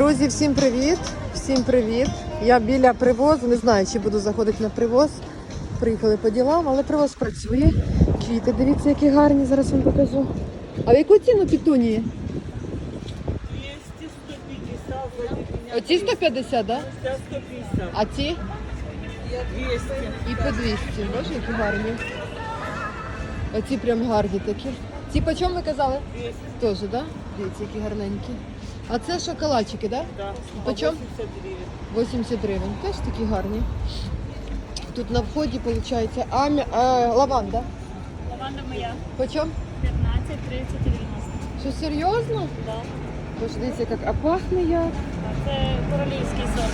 Друзі, всім привіт! Всім привіт! Я біля привозу, не знаю, чи буду заходити на привоз. Приїхали по ділам, але привоз працює. Квіти, дивіться, які гарні, зараз вам покажу. А в яку ціну пітунії? 200, 150, Оці 150, да? 150, А ці? 200. І по 200. Боже, які гарні. Оці прям гарні такі. Ці по чому ви казали? 200, Теж, так? Да? Дивіться, які гарненькі. А це шоколадчики, так? Да? да. По 80 гривен. 80 гривень. Теж такі гарні. Тут на вході виходить амі... е, лаванда. Лаванда моя. По чому? 15, 30 і 90. Що серйозно? Да. Тож дивіться, як а пахне як. Це королівський сорт.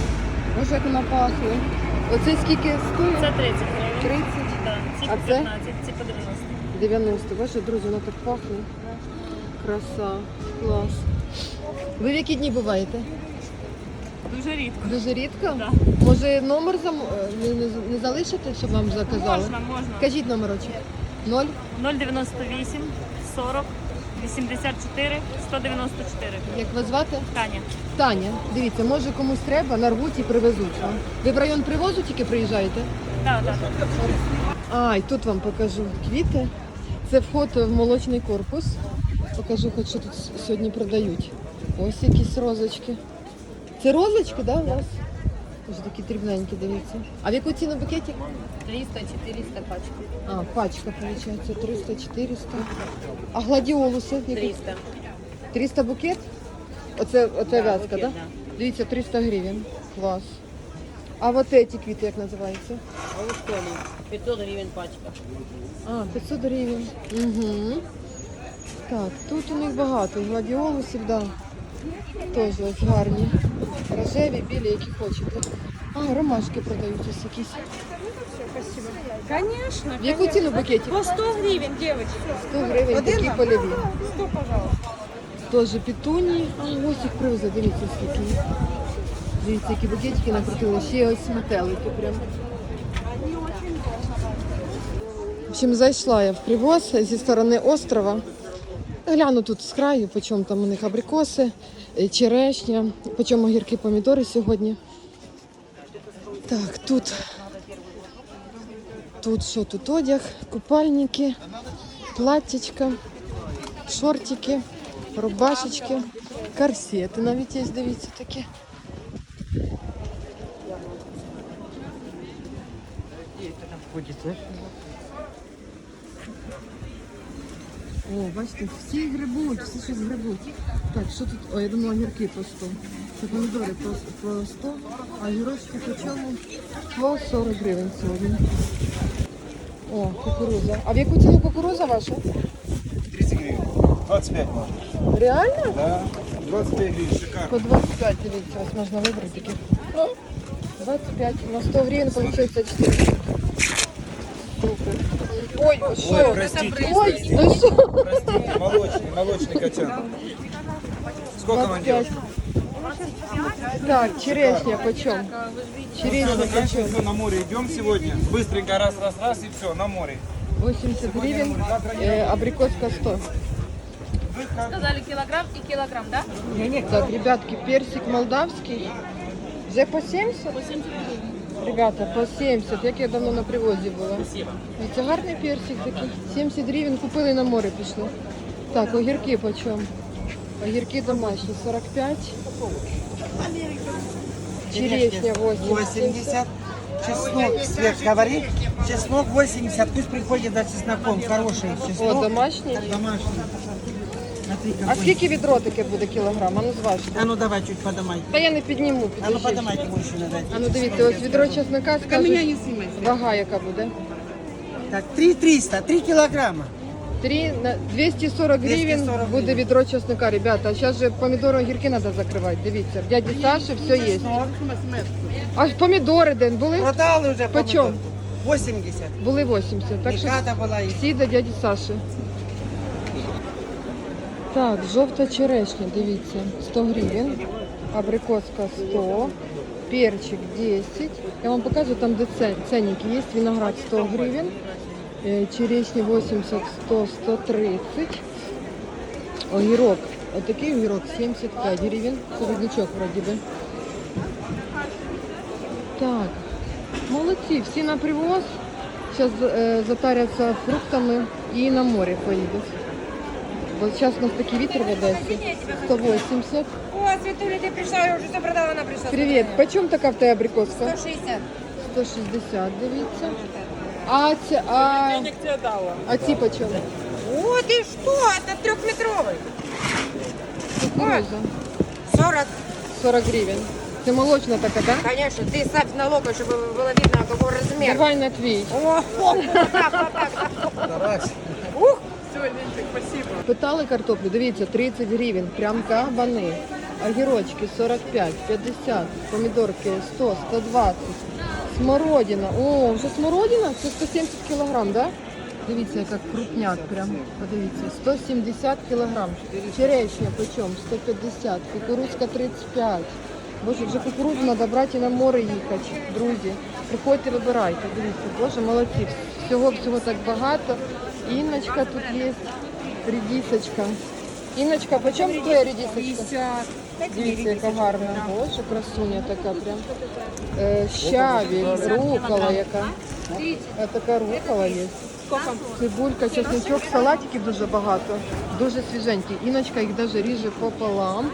Боже, як вона пахне. Оце скільки стоїть? Це 30 гривень. 30, Да. Ці по це? 15, ці по 90. 90. Боже, друзі, воно так пахне. Краса, клас. Ви в які дні буваєте? Дуже рідко. Дуже рідко? Да. Може номер зам... е, не, не, не залишите, щоб вам заказали? Можна, можна. Кажіть номерочок. 0 098 40 84 194. Як вас звати? Таня. Таня, дивіться, може комусь треба, нарвуть і привезуть вам. Ви в район привозу тільки приїжджаєте? Так, так, так. А, і тут вам покажу квіти. Це вход в молочний корпус. Покажу, хоч що тут сьогодні продають. Ось якісь розочки. Це розочки, да, у вас? Ось такі дрібненькі, дивіться. А в яку ціну букетик? 300, 400 пачки. А, пачка, виходить, 300-400. А гладіолуси? які? 300. 300 букет? Оце, оце Да, вязка, букет, да? да. Дивіться, 300 гривень. Клас. А от ці квіти як називаються? Аустомі. 500 гривень пачка. А, 500 гривень. Угу. Так, тут у них багато. Гладіолусів, да. Теж ось гарні. Рожеві, білі, які хочете. А, ромашки продають ось якісь. Конечно. В яку ціну букетик? По 100 гривен, девочки. 100 гривень такі польові. 100, пожалуйста. Теж пітуні. А ось їх привезли, дивіться скільки. Дивіться, які букетики накрутили. Ще ось метелики прям. В общем, зайшла я в привоз зі сторони острова. Гляну тут з краю, по там у них абрикоси, е, черешня, по чому огірки, помідори сьогодні. Так, тут. Тут що тут одяг, купальники, платтячка, шортики, рубашечки, корсети навіть є, дивіться такі. О, бачите, всі грибуть, всі щось грибуть. Так, що тут? О, я думала огірки по 100. Це помідори по, по 100, а огірочки по чому? По 40 гривень сьогодні. О, кукуруза. А в яку ціну кукуруза ваша? 30 гривен. 25 можно. Реально? Да. 25 гривен, шикарно. По 25, дивіться, ось можна вибрати такі. 25 на 100 гривень получается 4. Супер. Ой, ви що? Ой, простите, Ой, ну що? простите, молочный, молочный котенок. Сколько вам 25. девушка? Так, черешня почем? Черешня Все, почем? заканчивается, на море идем сегодня. Быстренько раз, раз, раз и все, на море. 80 гривен, э, абрикоска 100. Сказали кілограм і кілограм, так? Так, ребятки, персик молдавский. Вже по 70? По 70 гривень. Ребята, по 70, як я давно на привозі була. Це гарний персик такий. 70 гривень купили на море пішли. Так, огірки по чому? Огірки домашні 45. Черешня 80. 80. Чеснок, Свет, говори. Чеснок 80. Пусть приходит за чесноком. Хороший О, чеснок. домашній. Домашний. Смотри, А какой. скільки відро таке буде кілограм? А ну зважте. А ну давай чуть подымай. Та я не підніму, А ну підожди. подымайте больше надо. А ну дивіться, ось відро чесника скажуть, вага яка буде. Так, 3 300, 3 килограмма. 3 на 240 гривень 240 буде відро чесника, ребята. А зараз же помідори огірки треба закривати. Дивіться, в дяді Саші все є. А помідори день були? Продал уже Почем? помидор. 80. Були 80. Так що Мехата была и всі до дяді Саші. Так, жовта черешня, дивіться, 100 гривень, абрикоска 100, перчик 10. Я вам покажу там, де ценники є. Виноград 100 гривень, черешня 80, 100, 130, огірок Отакий огірок 75 гривень. Середнячок вроді би. Так, молодці, всі на привоз. Зараз е, затаряться фруктами і на море поїдуть. Бо зараз у нас такий вітер в Одесі. 180. О, Светуля, ты пришла, я уже все продала, она пришла. Привіт. Почем така в тебе абрикоска? 160. 160, дивіться. А, ці, а, Денег тебе дала. а ці почем? О, ты что? Это трехметровый. Кукуруза. 40. 40 гривень. Це молочна така, так? Да? Конечно, ты ставь на локоть, чтобы было видно, какой размер. Давай на твій. О, о, вот так, вот так. Тарась. Ух, Все, спасибо. Питали картоплю, дивіться, 30 гривень, прям кабани. Огірочки 45, 50, помідорки 100, 120. Смородина. О, вже смородина? Це 170 кілограм, да? Дивіться, яка крупняк прям. Подивіться, 170 кілограм. Черешня почем? 150, кукурузка 35. Боже, вже кукурудзу треба брати і на море їхати, друзі. Приходьте, вибирайте. Дивіться, боже, молодці. Всього всього так багато. Інночка тут є, редисочка. Інночка, по чому твоя редисочка? Дивіться, яка гарна. Боже, красуня така прям. Е, щавель, рукола яка. Така рукола є. Цибулька, чесничок, салатиків дуже багато. Дуже свіженькі. Іночка їх навіть ріже пополам.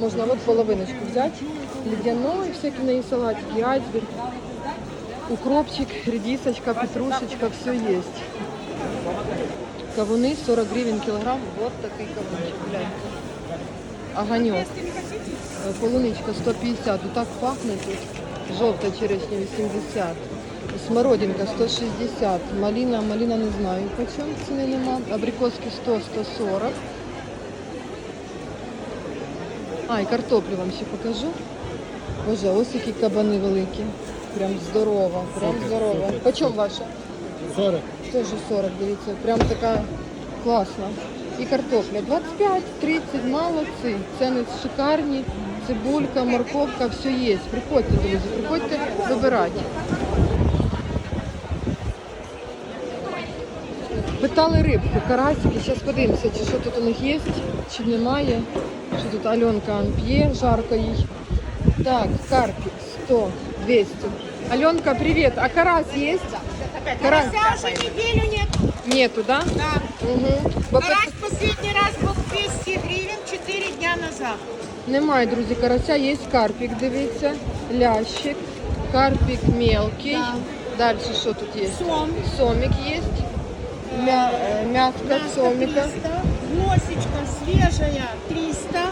Можна от половиночку взяти. Ледяной, всякі в неї салатики, айсберг. Укропчик, редисочка, петрушечка, все есть. Кавуни 40 гривень кілограм. Вот такий кавунчик, гляньте. Огонек. Е, Полуничка 150. Отак пахне тут. Жовта черешня 80. Смородинка 160. Малина, малина не знаю. Почем ціни нема. Абрикоски 100, 140. А, і картоплю вам ще покажу. Боже, ось які кабани великі. Прям здорово, прям здорово. Почем ваша? 40. Теж 40, дивіться, прям така класна. І картопля 25, 30, молодці. Ціни шикарні, цибулька, морковка, все є. Приходьте, друзі, приходьте вибирати. Питали рибку, карасики, зараз подивимося, чи що тут у них є, чи немає. Що тут Альонка п'є, жарко їй. Так, карпик 100, 200. Альонка, привіт. А карась є? Карась. уже неделю нет. Нету, да? Да. Угу. Бо Карась последний раз был 200 гривен 4 дня назад. Немає, друзі, карася, є карпік, дивіться, лящик, карпік мелкий. Далі що тут є? Сом. Сомик є. Мя, е, м'ятка сомика. 300. Носечка свежая 300.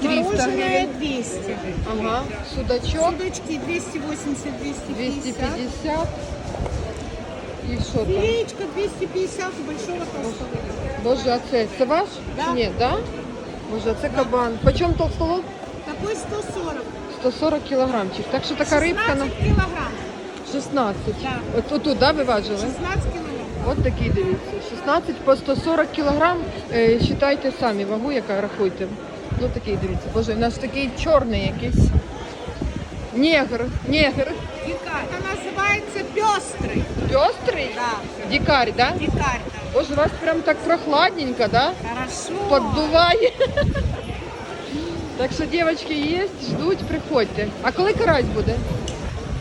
300 Мороженое гривен. 200. Ага. Судачок Судочки 280-250. 250. Що там? Филеечка 250 большого толстого. Боже, а це, це ваш? Да. Ні, да? Боже, а це кабан. Почем толстолоб? Такой 140. 140 кілограмчик. Так що така рибка на 16 килограмм. 16. Да. От отут, да, ви важили? 16 килограмм. От такий дивіться. 16 по 140 кілограм. Е, считайте самі вагу, яка рахуйте. Ну такий дивіться. Боже, у нас такий чорний якийсь. Негр, негр. Дикарь. Это называется пестрый. Пестрий? Да. Дикарь, да? Дикарь. да. Боже, у вас прям так прохладненько, да? Хорошо. Поддуває. Так що, дівчатки, є, ждуть, приходьте. А коли карась буде?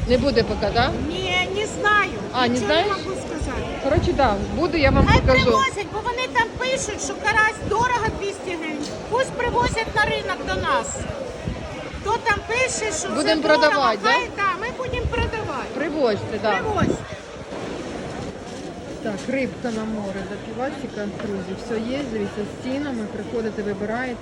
Не буде поки, да? Не, не знаю. А, не Нічого знаєш? не можу сказати. Коротше, да, буде, я вам Хай покажу. привозять, бо вони там пишуть, що карась дорого 200 гривень. Пусть привозять на ринок до нас. Хто там пише, що Будемо це дорого, продавати, да? хай, да? Привозьте, так. Привозьте. Так, рибка на море запівачі, друзі, все є, дивіться, з цінами, приходите, вибираєте.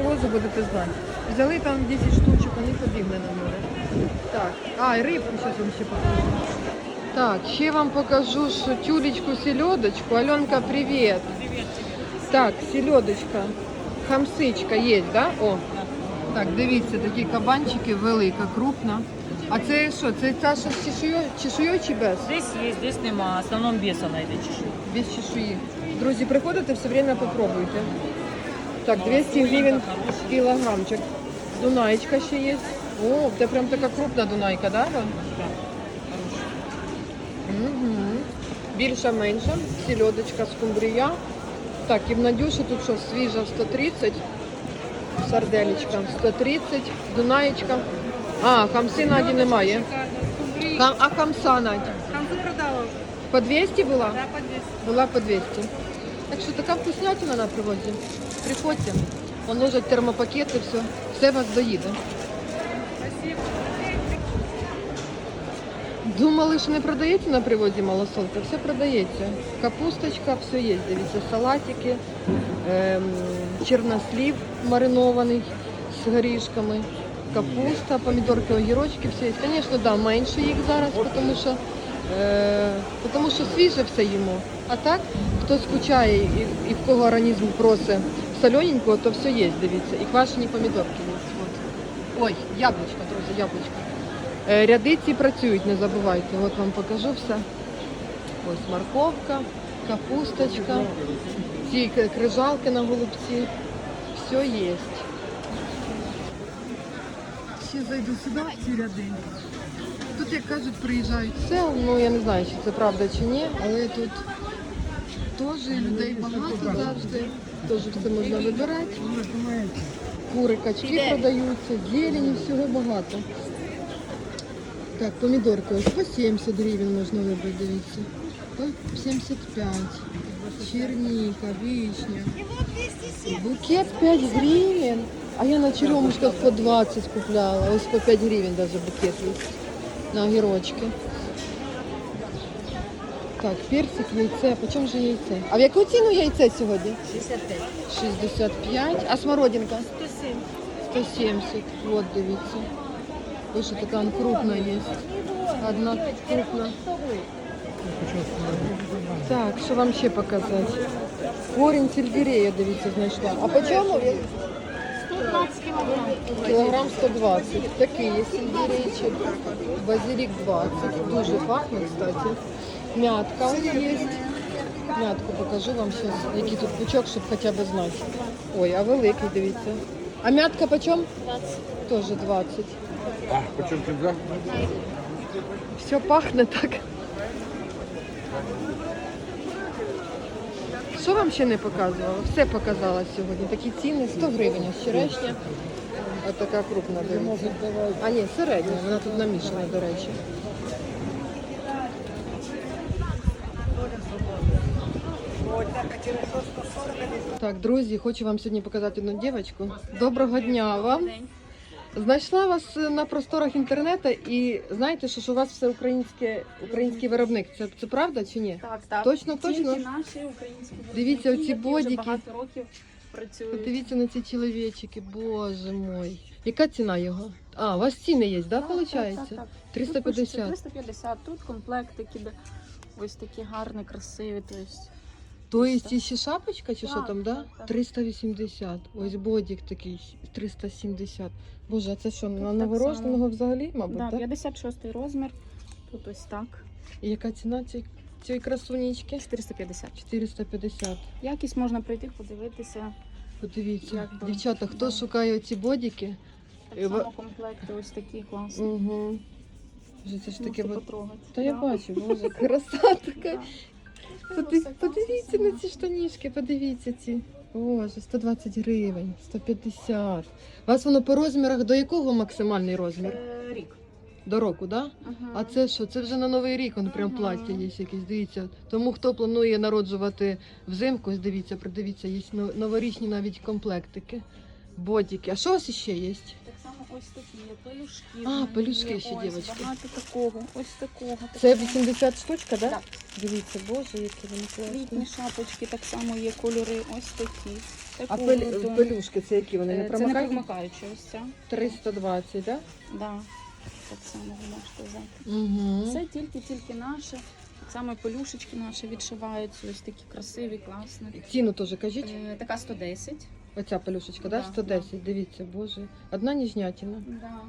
Привозу будете знати. Взяли там 10 штучок, вони побігли на море. Так, а, і рибку зараз вам ще покажу. Так, ще вам покажу, що тюлечку, селедочку. Альонка, привіт. Так, селедочка, хамсичка є, да? О. Так, дивіться, такі кабанчики, велика, крупна. А це що? Це та, що з чешуєю, чешуєю чи без? Здесь есть, здесь нема. В основном без она этой чешуи. Без чешуї. Друзі, приходите, все время попробуйте. Так, 200 гривень кілограмчик. Дунаєчка ще є. О, це прям така крупна дунайка, да? Вон? Угу. Більша, менша. Сільодочка, скумбрія. Так, і в Надюші тут що, свіжа 130. Сарделечка 130. Дунаєчка. А, хамси Наді немає. Хам, а хамса Наді? Хамсу продала. По 200 була? Да, по 200. Була по 200. Так що така вкуснятина на привозі. Приходьте, положать термопакети, все, все вас доїде. Думали, що не продається на привозі малосолка, все продається. Капусточка, все є. Дивіться, салатики, ем, чернослів маринований з горішками, капуста, помідорки, огірочки, все є. Звісно, да, менше їх зараз, тому що, е, тому що свіже все їмо. А так, хто скучає і, і в кого організм просить солененького, то все є, дивіться. І квашені помідорки є. От. Ой, яблучко, друзі, яблучко. Е, Ряди ці працюють, не забувайте. От вам покажу все. Ось морковка, капусточка, ці крижалки на голубці. Все є. Ще зайду сюди, в ці ряди. Тут, як кажуть, приїжджають сел, ну я не знаю, чи це правда чи ні, але тут теж людей багато завжди. Теж все можна вибирати. Кури, качки продаються, зелені, всього багато. Так, помідорки ось по 70 гривень можна вибрати, дивіться. По 75. Черніка, вишня. Букет 5 гривень. А я на черемушках по 20 купляла. Ось по 5 гривень даже букет є. На огірочки. Так, персик, яйце. По чому же яйце? А в яку ціну яйце сьогодні? 65. 65. А смородинка? 170. 170. Вот, дивіться. Ось що така он крупна є. Одна крупна. Так, що вам ще показати? Корінь сельдерея, дивіться, знайшла. А по чому? 120 кілограм. Кілограм 120. Такий є сельдерейчик. Базилік 20. Дуже пахне, кстати. Мятка є. Мятку покажу вам зараз, який тут пучок, щоб хоча б знати. Ой, а великий, дивіться. А мятка по чому? 20. Теж 20. А, почему тебя? Все пахне так. Що вам ще не показувала? Все показала сьогодні. Такі ціни 100 гривень ось черешня. Ось така крупна дивіться. А ні, середня, вона тут намішана, до речі. Так, друзі, хочу вам сьогодні показати одну дівчинку. Доброго дня вам. Знайшла вас на просторах інтернету і знаєте, що, у вас все українське, український виробник. Це, це правда чи ні? Так, так. Точно, Тільки точно? наші українські Дивіться, оці які бодіки. Багато років працюють. Подивіться на ці чоловічики, боже мой. Яка ціна його? А, у вас ціни є, да, виходить? Так, так. Тут 350. пишеться 350, тут комплектики, де ось такі гарні, красиві. Тобто То є ще шапочка чи що там, да? так, так. 380. Ось бодік такий 370. Боже, а це що, на так новорожденого взагалі, мабуть, да, так? 56 розмір. Тут ось так. І яка ціна цієї, цієї красунечки? 450. 450. Якість можна прийти, подивитися. Подивіться, Як би, дівчата, хто да. шукає ці бодіки? Так само комплекти ось такі класні. Угу. Вже це ж таке. Можете потрогати. Та я Да. бачу, боже, краса така. Поди- Подивіться на ці штанішки, подивіться ці. Боже, 120 гривень, 150. У вас воно по розмірах до якого максимальний розмір? Е, Рік. До року, да? Ага. А це що? Це вже на новий рік, он прям Ага. плаття є якесь, дивіться. Тому хто планує народжувати взимку, дивіться, придивіться, є новорічні навіть комплектики, бодіки. А що у вас ще є? Так ось такі є пелюшки. А, пелюшки є, ще, ось, дівочки. Багато такого, ось такого. Це такого. 80 штучка, да? Так. Дивіться, боже, які вони Літні класні. шапочки так само є кольори, ось такі. А Таку пель- пелюшки це які? Вони не Е, Це не промокають? промокаючі ось ця. 320, так? Да. Так само ви можете взяти. Угу. Це тільки-тільки наше. Так само і наші відшиваються, ось такі красиві, класні. Ціну теж кажіть. Е, така 110. Оця пелюшечка, да? Да, 110, дивіться, боже. Одна ніжнятина. Да.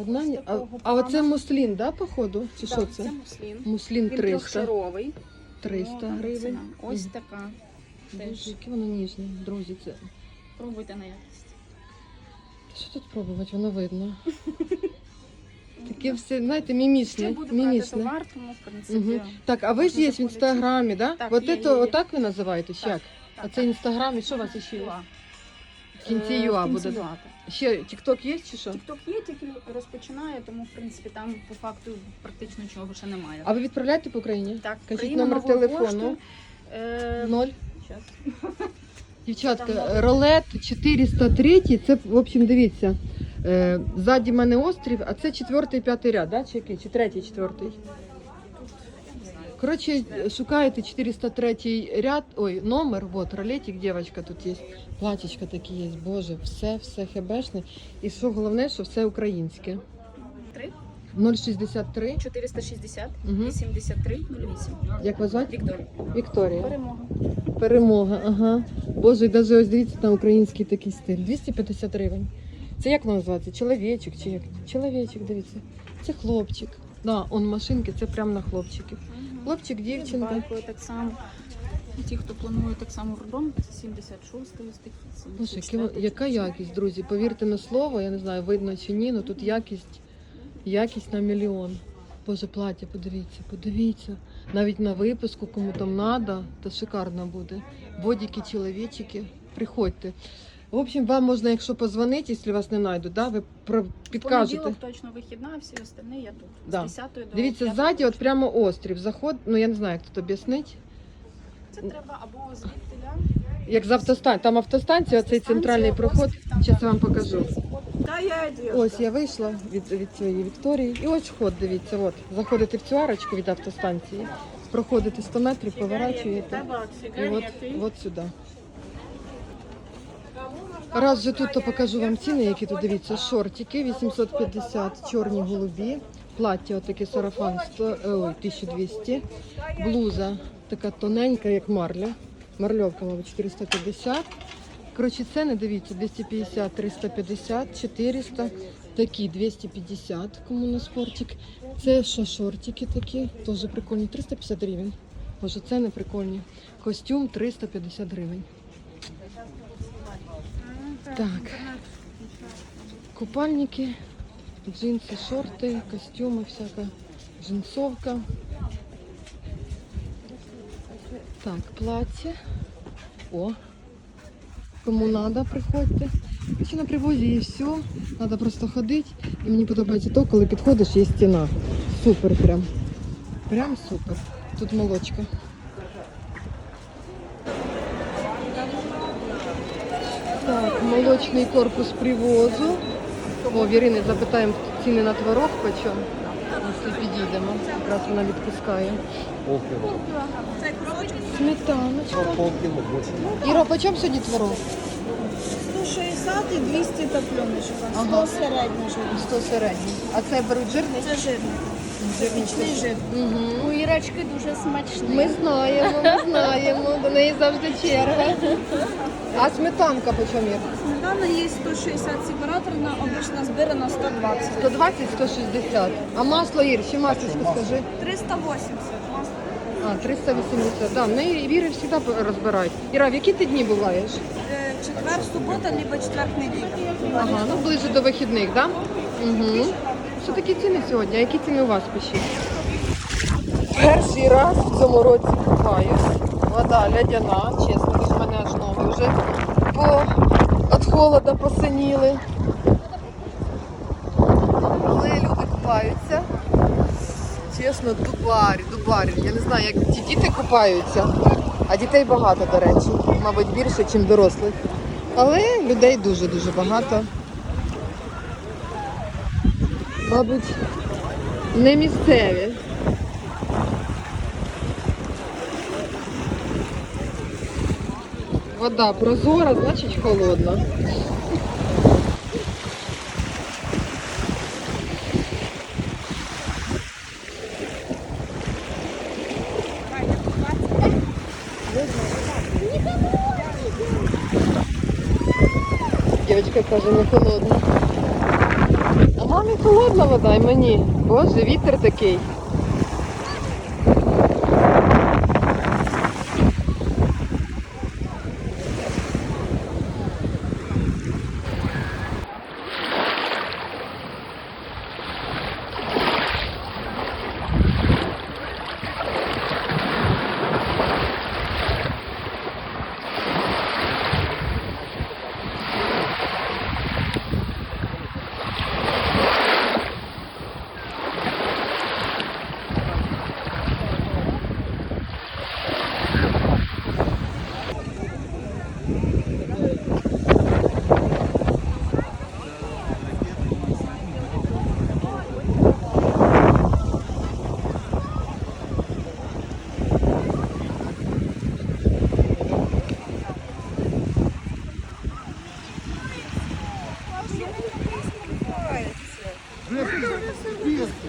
Одна ні... а, такого а оце плану. муслін, да, походу? Чи що Так, це? Це муслін. Муслін Він 300. трьохшаровий. 300 Ну, гривень. ціна. Ось Мгм. така. Боже, яке воно ніжне, друзі. Це... Пробуйте на якість. Та Що тут пробувати, воно видно. Таке все, знаєте, мімічне. Ще буде брати мімічне. товар, тому в принципі. Угу. Так, а ви ж є в заходити. інстаграмі, да? Так, От є, це, є, отак ви називаєтесь? Так, Як? так, А це так. інстаграм і що у вас ще є? Кінці Е, ЮА в кінці буде. Юа, так. Ще Тікток є чи що? Тікток є, тільки розпочинає, тому в принципі там по факту практично чого ще немає. А ви відправляєте по Україні? Так, Кажіть Україна, номер телефону. поштою. Е, Ноль. щас. Дівчатка, ролет 403, це, в общем, дивіться. Е, ззаді мене острів, а це четвертий, п'ятий ряд, да? чи який? Чи третій, четвертий? Коротше, шукаєте 403 ряд, ой, номер, вот, ролетик, дівчинка тут є, платічка такі є, боже, все, все хебешне. І що головне, що все українське. Три. 063, 460 Мгм. 83 08. як вас звати? Вікторія. Вікторія. Перемога. Перемога, ага. Боже, і навіть ось дивіться на український такий стиль. 250 гривень. Це як воно називається? Чоловічок чи як? Чоловічок, дивіться. Це хлопчик. Да, он машинки, це прямо на хлопчиків. Хлопчик, дівчинка. байкою так само. Ті, хто планує так само родом, це 76 ось такі. Боже, яке- 74. яка якість, друзі? Повірте на слово, я не знаю, видно чи ні, але тут якість, якість на мільйон. Боже, плаття, подивіться, подивіться. Навіть на випуску, кому там треба, то шикарно буде. Бодіки, чоловічики, приходьте. В общем, вам можна, якщо позвонити, якщо вас не знайдуть, да, ви про- підкажете. Понеділок точно вихідна, а всі остальні я тут. Да. З 10 до Дивіться, 5. ззаді, от прямо острів. Заход, ну я не знаю, як тут об'яснити. Це треба або звідтиля. Як з автостанції, там автостанція, оцей центральний проход. Зараз вам покажу. Да, я одежда. Ось я вийшла від, від цієї Вікторії. І ось вход, дивіться, от. Заходите в цю арочку від автостанції, проходите 100 метрів, поворачуєте. І от, от сюди. Раз же тут, то покажу вам ціни, які тут дивіться. Шортики 850, чорні голубі, плаття отаке сарафан 100, е, ой, 1200, блуза така тоненька, як марля. Марльовка, мабуть, 450. Коротше, ціни, дивіться, 250, 350, 400, такі 250, кому на спортик. Це що шортики такі, теж прикольні, 350 гривень. Боже, ціни прикольні. Костюм 350 гривень. Так. Купальники, джинси, шорти, костюми, всяка джинсовка. Так, плаття. О, кому надо, приходьте. Короче, на привозі є все, треба просто ходити. І мені подобається то, коли підходиш, є стіна. Супер прям. Прям супер. Тут молочка. Так, молочний корпус привозу. О, в Ірини запитаємо ціни на творог почем. Якщо підійдемо. Якраз вона відпускає. Сметаночка. Іра, почем сьогодні творог? 160 і 200 топленочка. 100 Ага. середня жирна. 100 середній. А це беруть жирний? Це жирний. Пічний жир. Угу. У Ірочки дуже смачний. Ми знаємо, ми знаємо. До неї завжди черга. А сметанка почем є? Сметана є 160 сепараторна, обична збирана 120. 120, 160. А масло, Ір, ще масличко скажи. 380. Масло. А, 380. Да, в неї Віри завжди розбирають. Іра, в які ти дні буваєш? Е, Четвер, субота, либо четвер, неділя. Ага, ну ближче до вихідних, так? Да? Угу. Що такі ціни сьогодні? А які ціни у вас пишіть? Перший раз в цьому році купаюсь. Вода лядяна, чесно, від мене аж ноги вже від холода посиніли. Але люди купаються. Чесно, дубарі, дубарі. Я не знаю, як ті діти купаються, а дітей багато, до речі. Мабуть, більше, ніж дорослих. Але людей дуже-дуже багато. Мабуть, не місцеві. Вода прозора, значить холодна. Дівчинка каже, не холодна. Мамі холодна вода і мені. Боже, вітер такий.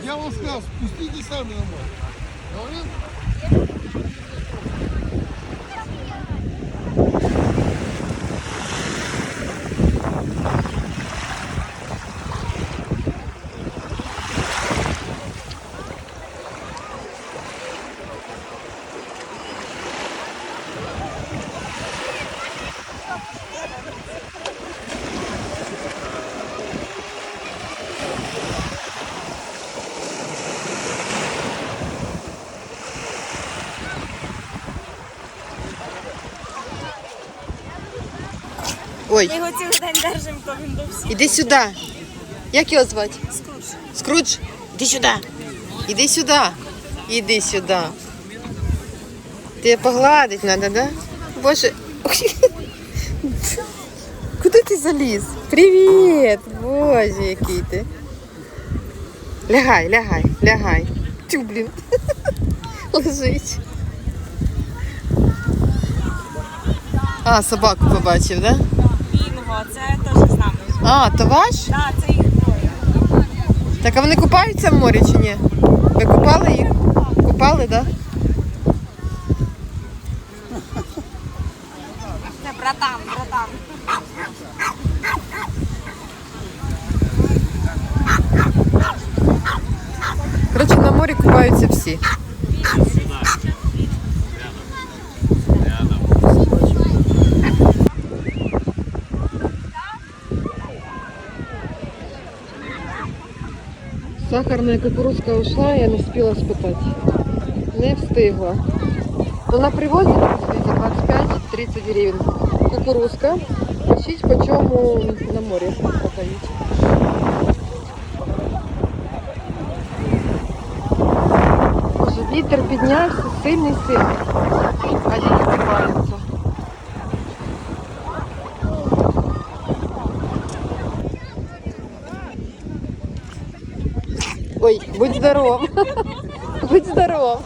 Я вам сказал, спустите сами на море. Ой, Ми його цілий день держимо, то він до всіх. іди сюди. Як його звати? Скрудж. Скрудж? Іди сюди. Іди сюди. Іди сюди. Тебе погладить треба, да? Боже. Куди ти заліз? Привіт! Боже, який ти. Лягай, лягай, лягай. Тю, блін. Лежить. А, собаку побачив, да? Це теж з нами. А, то ваш? Так, це їх двоє. Так а вони купаються в морі чи ні? Ви купали їх? Купали, так? Да? Це братан, братан. Коротше, на морі купаються всі. Сахарная кукурузка ушла, я не встигла спитати. Не встигла. Ну, на привозі 25-30 гривень. Кукурузка. Пишіть, по чому на морі продають. Вітер піднявся, сильний сильний. А діти купаються. Ой, будь здоров. Будь здоров.